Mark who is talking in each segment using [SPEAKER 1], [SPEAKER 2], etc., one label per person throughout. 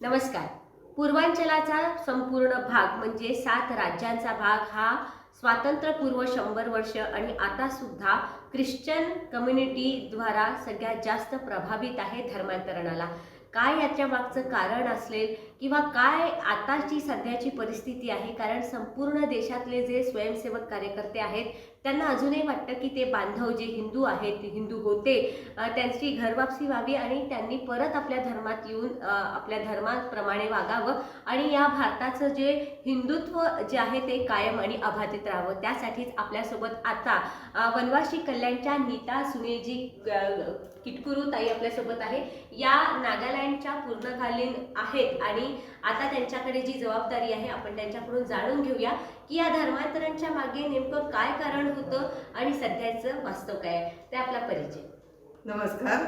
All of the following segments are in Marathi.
[SPEAKER 1] नमस्कार. पूर्वांचलाचा संपूर्ण भाग म्हणजे सात राज्यांचा भाग हा स्वातंत्र्यपूर्व शंभर वर्ष आणि आता सुद्धा ख्रिश्चन कम्युनिटीद्वारा सगळ्यात जास्त प्रभावित आहे धर्मांतरणाला. काय याच्या मागचं कारण असेल किंवा काय आताची सध्याची परिस्थिती आहे? कारण संपूर्ण देशातले जे स्वयंसेवक कार्यकर्ते आहेत त्यांना अजूनही वाटतं की ते बांधव जे हिंदू आहेत हिंदू होते त्यांची घरवापसी व्हावी आणि त्यांनी परत आपल्या धर्मात येऊन आपल्या धर्माप्रमाणे वागावं आणि या भारताचं जे हिंदुत्व जे आहे ते कायम आणि अबाधित राहावं. त्यासाठीच आपल्यासोबत आता वनवासी कल्याणच्या नीता सुनीलजी किटकुरू ताई आपल्यासोबत आहे. या नागालँडच्या पूर्णकालीन आहेत आणि आता त्यांच्याकडे जी जबाबदारी आहे आपण त्यांच्याकडून जाणून घेऊया की या धर्मांतरांच्या मागे नेमकं काय कारण होतं आणि सध्याचं वास्तव काय ते आपला परिचय.
[SPEAKER 2] नमस्कार.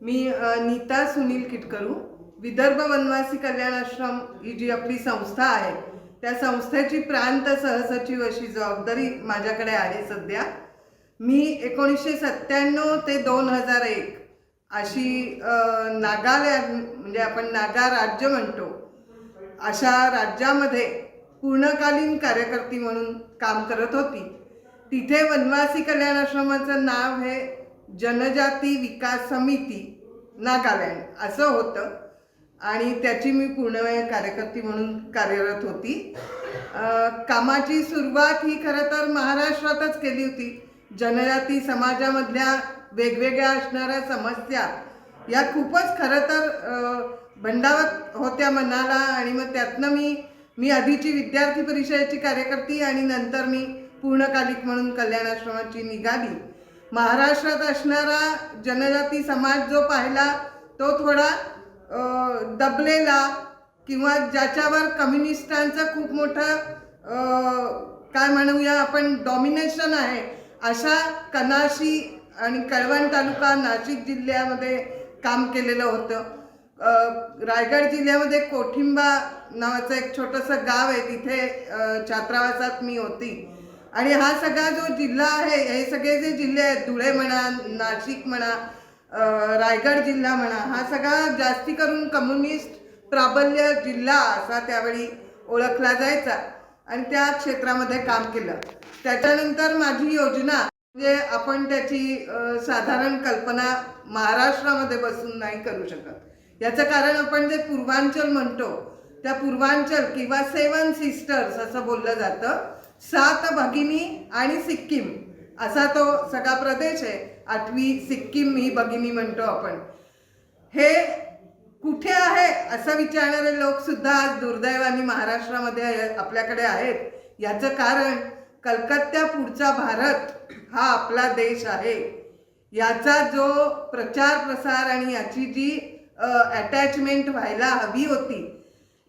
[SPEAKER 2] मी नीता सुनील किटकरू. विदर्भ वनवासी कल्याण आश्रम ही जी आपली संस्था आहे त्या संस्थेची प्रांत सहसचिव अशी जबाबदारी माझ्याकडे आहे सध्या. मी एकोणीसशे सत्त्याण्णव ते दोन हजार एक अशी नागालँड म्हणजे आपण नागा राज्य म्हणतो अशा राज्यामध्ये पूर्णकालीन कार्यकर्ती म्हणून काम करत होती. तिथे वनवासी कल्याण आश्रमाचं नाव हे जनजाती विकास समिती नागालँड असं होतं. आणि त्याची मी पूर्णवेळ कार्यकर्ती म्हणून कार्यरत होती. कामाची सुरुवात ही खरं तर महाराष्ट्रातच केली होती. जनजाती समाजामधल्या वेगवेगळ्या असणाऱ्या समस्या या खूपच खरं तर भंडावत होत्या मनाला आणि मग त्यातनं मी मी आधीची विद्यार्थी परिषदेची कार्यकर्ती आणि नंतर मी पूर्णकालिक म्हणून कल्याण आश्रमाची निघाली महाराष्ट्रात असणारा जनजाती समाज जो पाहिला तो थोडा दबलेला किंवा ज्याच्यावर कम्युनिस्टांचं खूप मोठं काय म्हणूया आपण डॉमिनेशन आहे अशा कनाशी आणि कळवण तालुका नाशिक जिल्ह्यामध्ये काम केलेलं होतं. रायगड जिल्ह्यामध्ये कोठिंबा नावाचं एक छोटंसं गाव आहे तिथे छात्रावासात मी होती. आणि हा सगळा जो जिल्हा आहे हे सगळे जे जिल्हे आहेत धुळे म्हणा नाशिक म्हणा रायगड जिल्हा म्हणा हा सगळा जास्ती करून कम्युनिस्ट प्राबल्य जिल्हा असा त्यावेळी ओळखला जायचा. आणि त्या क्षेत्रामध्ये काम केलं. त्याच्यानंतर माझी योजना म्हणजे आपण त्याची साधारण कल्पना महाराष्ट्रामध्ये बसून नाही करू शकत. याचं कारण आपण जे पूर्वांचल म्हणतो त्या पूर्वांचल किंवा सेवन सिस्टर्स असं बोललं जातं सात भगिनी आणि सिक्कीम. असा तो सगळा प्रदेश आहे. आठवी सिक्कीम ही भगिनी म्हणतो आपण. हे कुठे आहे असं विचारणारे लोक सुद्धा आज दुर्दैवाने महाराष्ट्रामध्ये आपल्याकडे आहेत. याचं कारण कलकत्त्या पुढचा भारत हा आपला देश आहे. याचा जो प्रचार प्रसार आणि याची जी अटॅचमेंट व्हायला हवी होती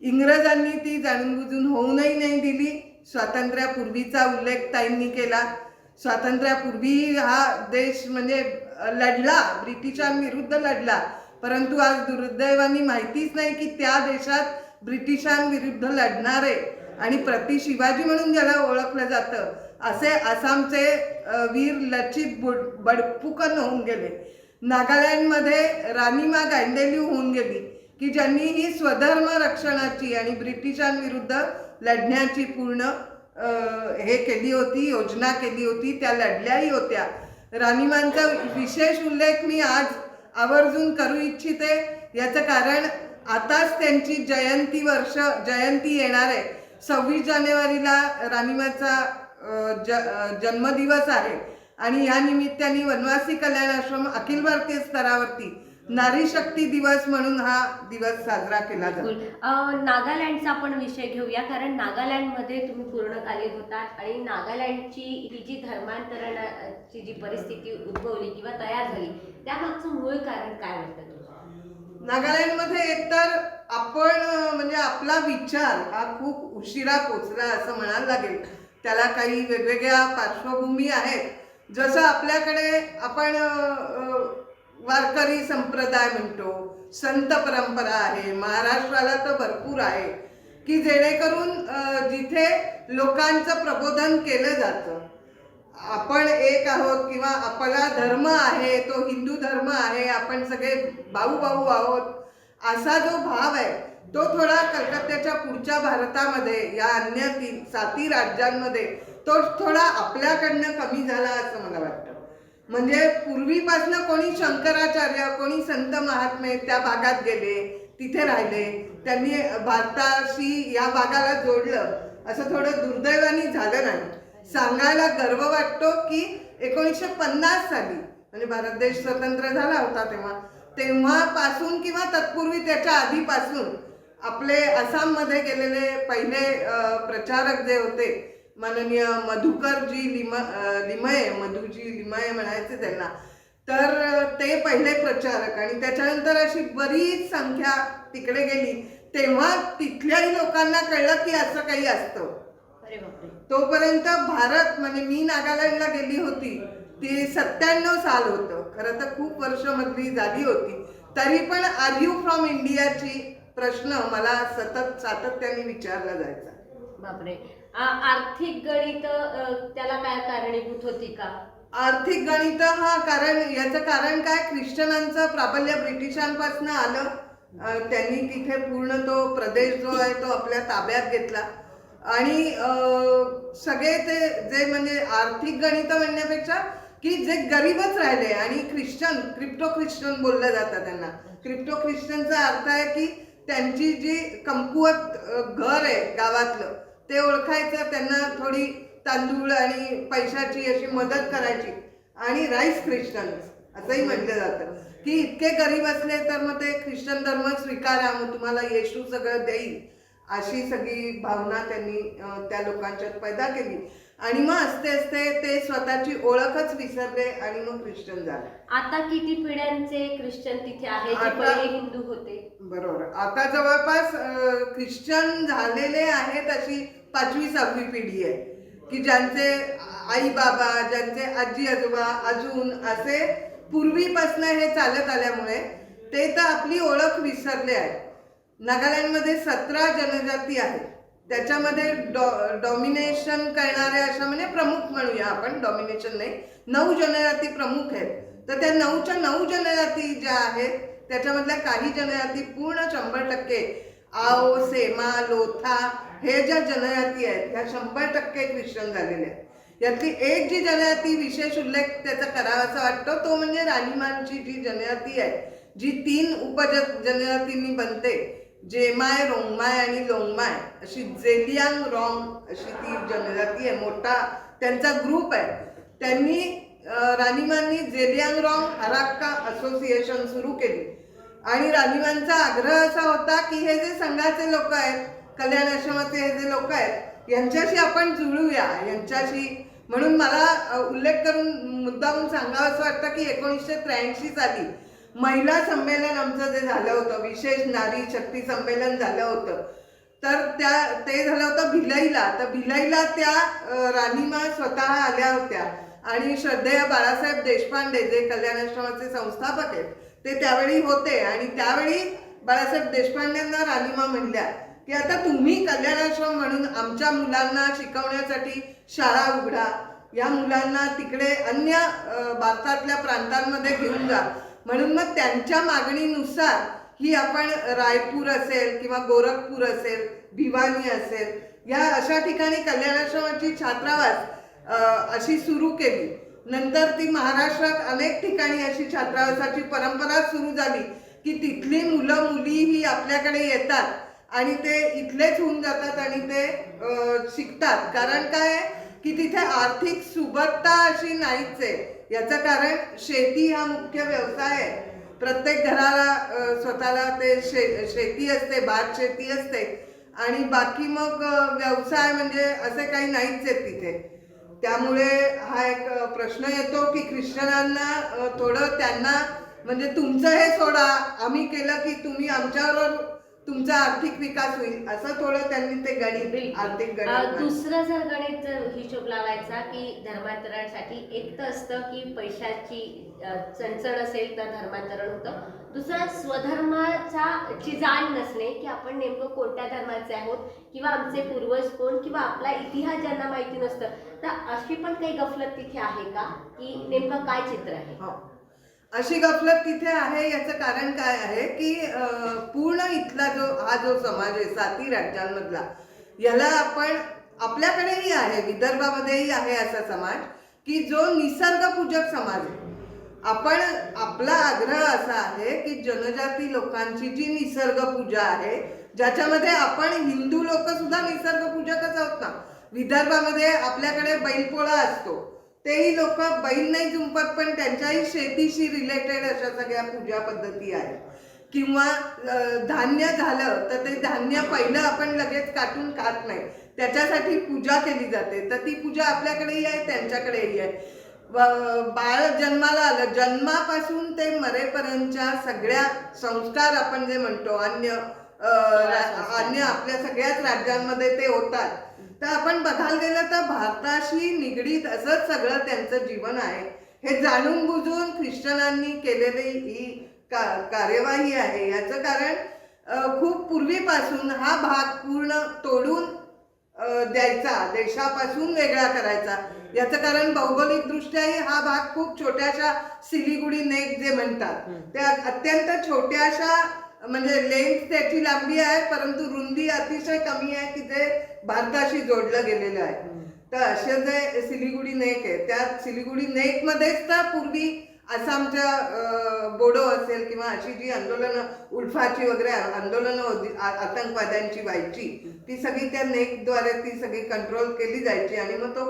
[SPEAKER 2] इंग्रजांनी ती जाणूनबुजून होऊनही नाही दिली. स्वातंत्र्यापूर्वीचा उल्लेख ताईंनी केला. स्वातंत्र्यापूर्वी हा देश म्हणजे लढला ब्रिटिशांविरुद्ध लढला. परंतु आज दुर्दैवानी माहितीच नाही की त्या देशात ब्रिटिशांविरुद्ध लढणारे आणि प्रति शिवाजी म्हणून ज्याला ओळखलं जातं असे आसामचे वीर लचित बुड बडपुकन होऊन गेले. नागालँडमध्ये राणीमा गांडेली होऊन गेली की ज्यांनी ही स्वधर्म रक्षणाची आणि ब्रिटिशांविरुद्ध लढण्याची पूर्ण हे केली होती योजना केली होती त्या लढल्याही होत्या. राणीमांचा विशेष उल्लेख मी आज आवर्जून करू इच्छिते. याचं कारण आताच त्यांची जयंती वर्ष जयंती येणार आहे. सव्वीस जानेवारीला राणीमाचा ज जन्मदिवस आहे. आणि या निमित्ताने वनवासी कल्याण आश्रम अखिल भारतीय स्तरावरती नारी शक्ती दिवस म्हणून हा दिवस साजरा केला जातो.
[SPEAKER 1] नागालँडचा आपण विषय घेऊया कारण नागालँडमध्ये तुम्ही पूर्णकालीन होतात आणि नागालँडची ही जी धर्मांतरणाची जी परिस्थिती उद्भवली किंवा तयार झाली त्यामागचं मूळ कारण काय वाटतं
[SPEAKER 2] नागालँडमध्ये एकतर आपण म्हणजे आपला विचार हा खूप उशिरा पोचला असं म्हणायला लागेल. त्याला काही वेगवेगळ्या पार्श्वभूमी आहेत. जसं आपल्याकडे आपण वारकरी संप्रदाय म्हणतो. संत परंपरा आहे महाराष्ट्राला तर भरपूर आहे. की जेणेकरून जिथे लोकांचं प्रबोधन केलं जातं आपण एक आहोत किंवा आपला धर्म आहे तो हिंदू धर्म आहे आपण सगळे भाऊ भाऊ आहोत असा जो भाव आहे तो थोडा कलकत्त्याच्या पुढच्या भारतामध्ये या अन्य तीन साती राज्यांमध्ये तो थोडा आपल्याकडनं कमी झाला असं मला वाटतं. म्हणजे पूर्वीपासनं कोणी शंकराचार्य कोणी संत महात्मे त्या भागात गेले तिथे राहिले. त्यांनी भारताशी या भागाला जोडलं. असं थोडं दुर्दैवानी झालं नाही. सांगायला गर्व वाटतो की एकोणीसशे पन्नास साली म्हणजे भारत देश स्वतंत्र झाला होता तेव्हा तेव्हापासून किंवा तत्पूर्वी त्याच्या आधीपासून आपले आसाममध्ये गेलेले पहिले प्रचारक जे होते माननीय मधुकरजी लिम लिमये मधुजी लिमये म्हणायचे त्यांना. तर ते पहिले प्रचारक आणि त्याच्यानंतर अशी बरीच संख्या तिकडे गेली. तेव्हा तिथल्याही लोकांना कळलं की असं काही असतं. तोपर्यंत भारत म्हणजे मी नागालँडला गेली होती ती सत्त्याण्णव साल होतं. खरं तर खूप वर्ष मधली झाली होती. तरी पण आर यू फ्रॉम इंडियाची प्रश्न मला सतत सातत्याने विचारला जायचा.
[SPEAKER 1] बापरे. आर्थिक गणित त्याला काय कारणीभूत होती का?
[SPEAKER 2] आर्थिक गणित हा कारण याचं कारण काय? ख्रिश्चनांचं प्राबल्य ब्रिटिशांपासून आलं. त्यांनी तिथे पूर्ण तो प्रदेश जो आहे तो आपल्या ताब्यात घेतला. आणि सगळे ते जे म्हणजे आर्थिक गणित म्हणण्यापेक्षा की जे गरीबच राहिले आणि ख्रिश्चन क्रिप्टो ख्रिश्चन बोललं जातं त्यांना. क्रिप्टो ख्रिश्चनचा अर्थ आहे की त्यांची जी कमकुवत घर आहे गावातलं ते ओळखायचं त्यांना थोडी तांदूळ आणि पैशाची अशी मदत करायची. आणि राईस ख्रिश्चन्स असंही म्हटलं जातं. की इतके गरीब असले तर मग ते ख्रिश्चन धर्म स्वीकारा मग तुम्हाला येशू सगळं देईल अशी सगळी भावना त्यांनी त्या लोकांच्यात पैदा केली. आणि मग असते असते ते स्वतःची ओळखच विसरले आणि मग ख्रिश्चन झाले.
[SPEAKER 1] आता किती पिढ्यांचे ख्रिश्चन तिथे आहे जे
[SPEAKER 2] आता-
[SPEAKER 1] पहिले हिंदू होते?
[SPEAKER 2] बरोबर. आता जवळपास अं, ख्रिश्चन झालेले आहेत अशी पाचवी सहावी पिढी आहे. की ज्यांचे आई बाबा ज्यांचे आजी आजोबा अजून असे पूर्वीपासून हे चालत आल्यामुळे ते तर आपली ओळख विसरले आहेत. नागालँडमध्ये सतरा जनजाती आहेत. त्याच्यामध्ये डॉ डॉमिनेशन करणाऱ्या अशा म्हणजे प्रमुख म्हणूया आपण डॉमिनेशन नाही नऊ जनजाती प्रमुख आहेत. तर त्या नऊच्या नऊ जनजाती ज्या आहेत त्याच्यामधल्या काही जनजाती पूर्ण शंभर टक्के आओ सेमा लोथा हे ज्या जनजाती आहेत ह्या शंभर टक्के मिश्रण झालेल्या आहेत. यातली एक जी जनजाती विशेष उल्लेख त्याचा करावासा वाटतो तो म्हणजे राणीमानची जी जनजाती आहे जी तीन उपज जनजातींनी बनते जेमाय रोंगमाय आणि लोंगमाय अशी जेलियांग रॉंग अशी ती जनजाती आहे मोठा त्यांचा ग्रुप आहे. त्यांनी राणीमांनी जेलियांग रॉंग हराक्का असोसिएशन सुरू केली. आणि राणीमांचा आग्रह असा होता की हे जे संघाचे लोक आहेत कल्याण आश्रमाचे हे जे लोक आहेत यांच्याशी आपण जुळूया यांच्याशी. म्हणून मला उल्लेख करून मुद्दाहून सांगावं असं वाटतं की एकोणीसशे त्र्याऐंशी साली महिला संमेलन आमचं जे झालं होतं विशेष नारी शक्ती संमेलन झालं होतं. तर त्या ते झालं होतं भिलईला. तर भिलईला त्या राणीमा स्वतः आल्या होत्या. आणि श्रद्धेय बाळासाहेब देशपांडे जे कल्याणाश्रमाचे संस्थापक आहेत ते त्यावेळी होते. आणि त्यावेळी बाळासाहेब देशपांडेंना राणीमा म्हणल्या की आता तुम्ही कल्याणाश्रम म्हणून आमच्या मुलांना शिकवण्यासाठी शाळा उघडा. या मुलांना तिकडे अन्य भारतातल्या प्रांतांमध्ये घेऊन जा. म्हणून मग त्यांच्या मागणीनुसार ही आपण रायपूर असेल किंवा गोरखपूर असेल भिवानी असेल या अशा ठिकाणी कल्याणाश्रमाची छात्रावास अशी सुरू केली. नंतर ती महाराष्ट्रात अनेक ठिकाणी अशी छात्रावासाची परंपरा सुरू झाली की तिथली मुलं मुली ही आपल्याकडे येतात आणि ते इथलेच होऊन जातात आणि ते शिकतात. कारण काय? आहे की तिथे आर्थिक सुबत्ता अशी नाहीच आहे. याचं कारण शेती हा मुख्य व्यवसाय आहे. प्रत्येक घराला स्वतःला ते शे शेती असते भात शेती असते. आणि बाकी मग व्यवसाय म्हणजे असे काही नाहीच आहेत तिथे. त्यामुळे हा एक प्रश्न येतो की ख्रिश्चनांना थोडं त्यांना म्हणजे तुमचं हे सोडा. आम्ही केलं की तुम्ही आमच्याबरोबर तुमचा आर्थिक विकास होईल असं थोडं त्यांनी ते गणित आर्थिक गणित.
[SPEAKER 1] दुसरं जर गणित जर हिशोब लावायचा की धर्मांतरणासाठी एक तर असतं की पैशाची चणचण असेल तर धर्मांतरण होतं. दुसरं स्वधर्माचा ची जाण नसणे की आपण नेमकं कोणत्या धर्माचे आहोत किंवा आमचे पूर्वज कोण किंवा आपला इतिहास ज्यांना माहिती नसतं. तर अशी पण काही गफलत तिथे आहे का? की नेमकं काय चित्र आहे?
[SPEAKER 2] हो. अशी गफलत तिथे आहे याचं कारण काय आहे की पूर्ण इथला जो हा जो समाज आहे साती राज्यांमधला याला आपण आपल्याकडेही आहे विदर्भामध्येही आहे असा समाज की जो निसर्गपूजक समाज आहे. आपण आपला आग्रह असा आहे की जनजाती लोकांची जी निसर्ग पूजा आहे ज्याच्यामध्ये आपण हिंदू लोक सुद्धा निसर्गपूजकच आहोत ना? विदर्भामध्ये आपल्याकडे बैलपोळा असतो. तेही लोक बैल नाही जुंपत पण त्यांच्याही शेतीशी रिलेटेड अशा सगळ्या पूजा पद्धती आहेत. किंवा धान्य झालं तर ते धान्य पहिलं आपण लगेच काटून खात नाही. त्याच्यासाठी पूजा केली जाते. तर ती पूजा आपल्याकडेही आहे त्यांच्याकडेही आहे. बाळ जन्माला आलं जन्मापासून ते मरेपर्यंतच्या सगळ्या संस्कार आपण जे म्हणतो अन्य अन्य आपल्या सगळ्याच राज्यांमध्ये ते होतात. तर आपण बघायला गेलं तर भारताशी निगडीत असंच सगळं त्यांचं जीवन आहे. हे जाणून बुजून ख्रिश्चनांनी केलेली ही का कार्यवाही आहे. याचं कारण खूप पूर्वीपासून हा भाग पूर्ण तोडून द्यायचा देशापासून वेगळा करायचा. याचं कारण भौगोलिक दृष्ट्याही हा भाग खूप छोट्याशा सिलिगुडी नेक जे म्हणतात त्या अत्यंत छोट्याशा म्हणजे लेंथ त्याची लांबी आहे परंतु रुंदी अतिशय कमी आहे की जे भारताशी जोडलं गेलेलं आहे. तर असे जे सिलिगुडी नेक आहे त्या सिलिगुडी नेक मध्येच तर पूर्वी आसामच्या बोडो असेल किंवा अशी जी आंदोलनं उल्फाची वगैरे आंदोलनं होती आतंकवाद्यांची व्हायची ती सगळी त्या नेकद्वारे ती सगळी कंट्रोल केली जायची आणि मग तो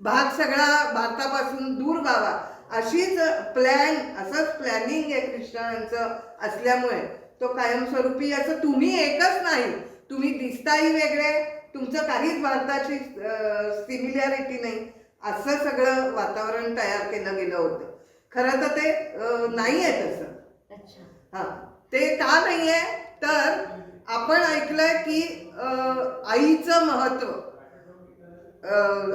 [SPEAKER 2] भाग सगळा भारतापासून दूर व्हावा. अशीच प्लॅन असंच प्लॅनिंग आहे ख्रिश्चनांचं असल्यामुळे. तो कायमस्वरूपी असं तुम्ही एकच नाही. तुम्ही दिसताही वेगळे तुमचं काहीच भारताची सिमिलॅरिटी नाही. असं सगळं वातावरण तयार केलं गेलं होतं. खरं तर ते नाही आहे तसं.
[SPEAKER 1] अच्छा.
[SPEAKER 2] हा. ते का नाहीये? तर आपण ऐकलंय की आईचं महत्त्व.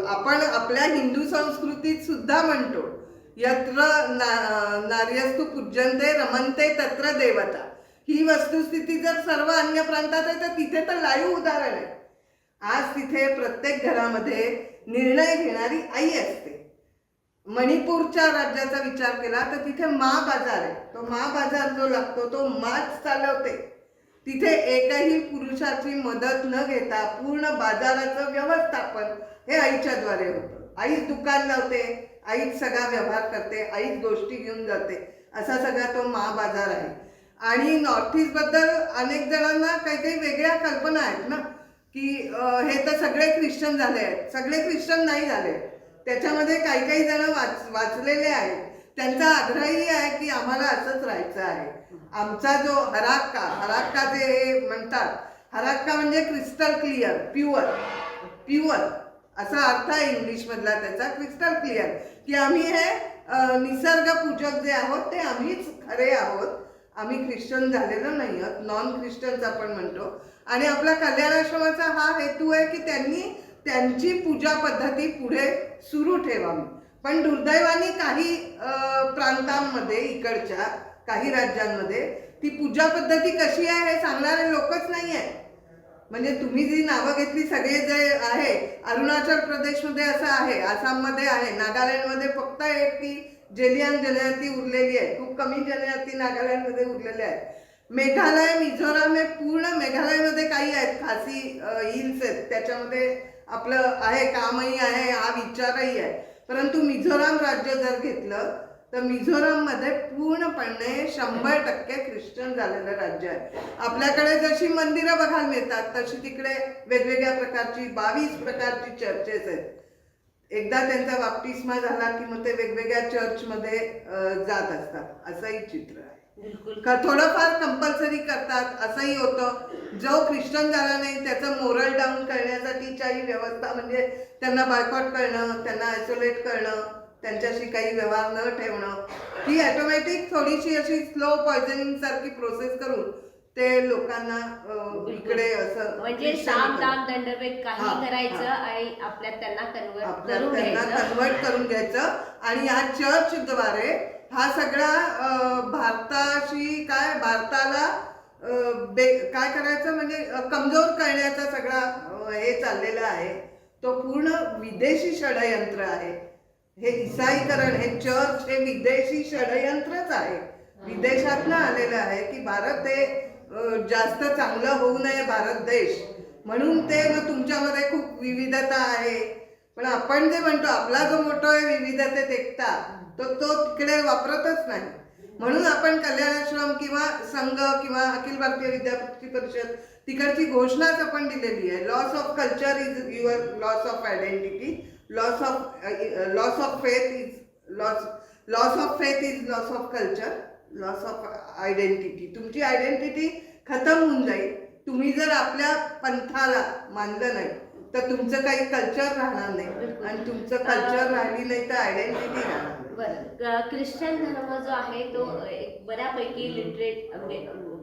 [SPEAKER 2] आपण आपल्या हिंदू संस्कृतीत सुद्धा म्हणतो यत्र ना- नार्यस्तु पूज्यंते रमनते तत्र देवता. ही वस्तुस्थिती जर सर्व अन्य प्रांतात आहे तर तिथे तर लाईव्ह उदाहरण आहे. आज तिथे प्रत्येक घरामध्ये निर्णय घेणारी आई असते. मणिपूरच्या राज्याचा विचार केला तर तिथे मा बाजार आहे. तो मा बाजार जो लागतो तो माच चालवते. तिथे एकही पुरुषाची मदत न घेता पूर्ण बाजाराचं व्यवस्थापन हे आईच्याद्वारे होतं. आईच दुकान लावते आईच सगळा व्यवहार करते आईच गोष्टी घेऊन जाते. असा सगळा तो मा बाजार आहे. आणि नॉर्थ ईस्टबद्दल अनेक जणांना काही काही वेगळ्या कल्पना आहेत ना की हे तर सगळे ख्रिश्चन झाले आहेत. सगळे ख्रिश्चन नाही झाले. त्याच्यामध्ये काही काही जण वाच वाचलेले आहेत. त्यांचा आग्रहही आहे की आम्हाला असंच राहायचं आहे. आमचा जो हराक्का हराक्का जे हे म्हणतात हराक्का म्हणजे क्रिस्टल क्लिअर प्युअर प्युअर असा अर्थ आहे इंग्लिशमधला त्याचा क्रिस्टल क्लिअर की आम्ही हे निसर्ग पूजक जे आहोत ते आम्हीच खरे आहोत. आम्ही ख्रिश्चन झालेलो नाही आहोत नॉन ख्रिश्चन्स आपण म्हणतो. आणि आपला कल्याणाश्रमाचा हा हेतू आहे की त्यांनी त्यांची पूजा पद्धती पुढे सुरू ठेवावी. पण दुर्दैवाने काही प्रांतांमध्ये इकडच्या काही राज्यांमध्ये ती पूजा पद्धती कशी आहे हे सांगणारे लोकच नाही आहे म्हणजे तुम्ही जी नावं घेतली सगळे जे आहे अरुणाचल प्रदेशमध्ये असं आहे आसाममध्ये आहे नागालँडमध्ये फक्त एक ती जेलियन जनजाती उरलेली आहे खूप कमी जनजाती नागालँडमध्ये उरलेल्या आहेत. मेघालय मिझोराम हे पूर्ण मेघालयमध्ये काही आहेत. खासी हिल्स आहेत. त्याच्यामध्ये आपलं आहे कामही आहे हा विचारही आहे. परंतु मिझोराम राज्य जर घेतलं तर मिझोराममध्ये पूर्णपणे शंभर टक्के ख्रिश्चन झालेलं राज्य आहे. आपल्याकडे जशी मंदिरं बघायला मिळतात तशी तिकडे वेगवेगळ्या प्रकारची बावीस प्रकारची चर्चेस आहेत. एकदा त्यांचा बाप्तिस्मा झाला की मग ते वेगवेगळ्या चर्चमध्ये जात असतात. असंही चित्र आहे. थोडंफार कंपल्सरी करतात असंही होतं. जो ख्रिश्चन झाला नाही त्याचं मोरल डाऊन करण्यासाठीच्याही व्यवस्था म्हणजे त्यांना बायकॉट करणं त्यांना आयसोलेट करणं त्यांच्याशी काही व्यवहार न ठेवणं ही ऑटोमॅटिक थोडीशी अशी स्लो पॉयझनिंग सारखी प्रोसेस करून ते लोकांना इकडे असं
[SPEAKER 1] म्हणजे दंडभेद
[SPEAKER 2] हा,
[SPEAKER 1] काही करायचं. आणि आपल्यात त्यांना कन्वर्ट करून
[SPEAKER 2] त्यांना कन्वर्ट करून घ्यायचं. आणि या चर्चद्वारे हा सगळा भारताशी काय भारताला बे काय करायचं म्हणजे कमजोर करण्याचा सगळा हे चाललेला आहे. तो पूर्ण विदेशी षडयंत्र आहे. हे इसाईकरण हे चर्च हे विदेशी षडयंत्रच आहे. विदेशातनं आलेलं आहे की भारत हे जास्त चांगलं होऊ नये भारत देश. म्हणून ते मग तुमच्यामध्ये खूप विविधता आहे. पण आपण जे म्हणतो आपला जो मोठा आहे विविधतेत एकता तो तो तिकडे वापरतच नाही. म्हणून आपण कल्याणाश्रम किंवा संघ किंवा अखिल भारतीय विद्यार्थी परिषद तिकडची घोषणाच आपण दिलेली आहे. Loss of culture is your loss of identity loss of loss of faith is loss loss of faith is loss of culture loss of identity तुमची आयडेंटिटी खतम होऊन जाईल. तुम्ही जर आपल्या पंथाला मानलं नाही तर तुमचं काही कल्चर राहणार नाही. आणि तुमचं कल्चर राहिली नाही तर आयडेंटिटी राहणार.
[SPEAKER 1] बरं. ख्रिश्चन धर्म जो आहे तो एक बऱ्यापैकी लिटरेट म्हणजे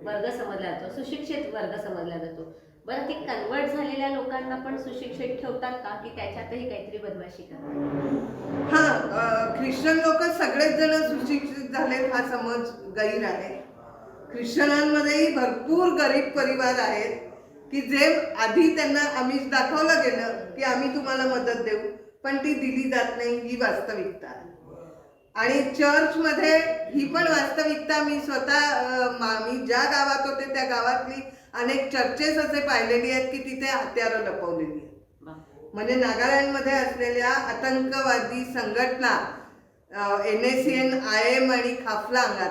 [SPEAKER 1] वर्ग समजला जातो सुशिक्षित वर्ग समजला जातो. बरं ते कन्वर्ट झालेल्या लोकांना पण सुशिक्षित ठेवतात का? की त्याच्यातही काहीतरी बदमाशी करतात?
[SPEAKER 2] हा ख्रिश्चन लोक सगळेच जण सुशिक्षित झालेत हा समज गैर आहे. ख्रिश्चनांमध्येही भरपूर गरीब परिवार आहेत की जे आधी त्यांना आमिष दाखवलं गेलं की आम्ही तुम्हाला मदत देऊ पण ती दिली जात नाही ही वास्तविकता आणि चर्चमध्ये ही पण वास्तविकता मी स्वतः मी ज्या गावात होते त्या गावातली अनेक चर्चेस असे पाहिलेली आहेत की तिथे हत्यारं लपवलेली आहेत. म्हणजे नागालँडमध्ये असलेल्या आतंकवादी संघटना N S C N I M आणि खाफलांग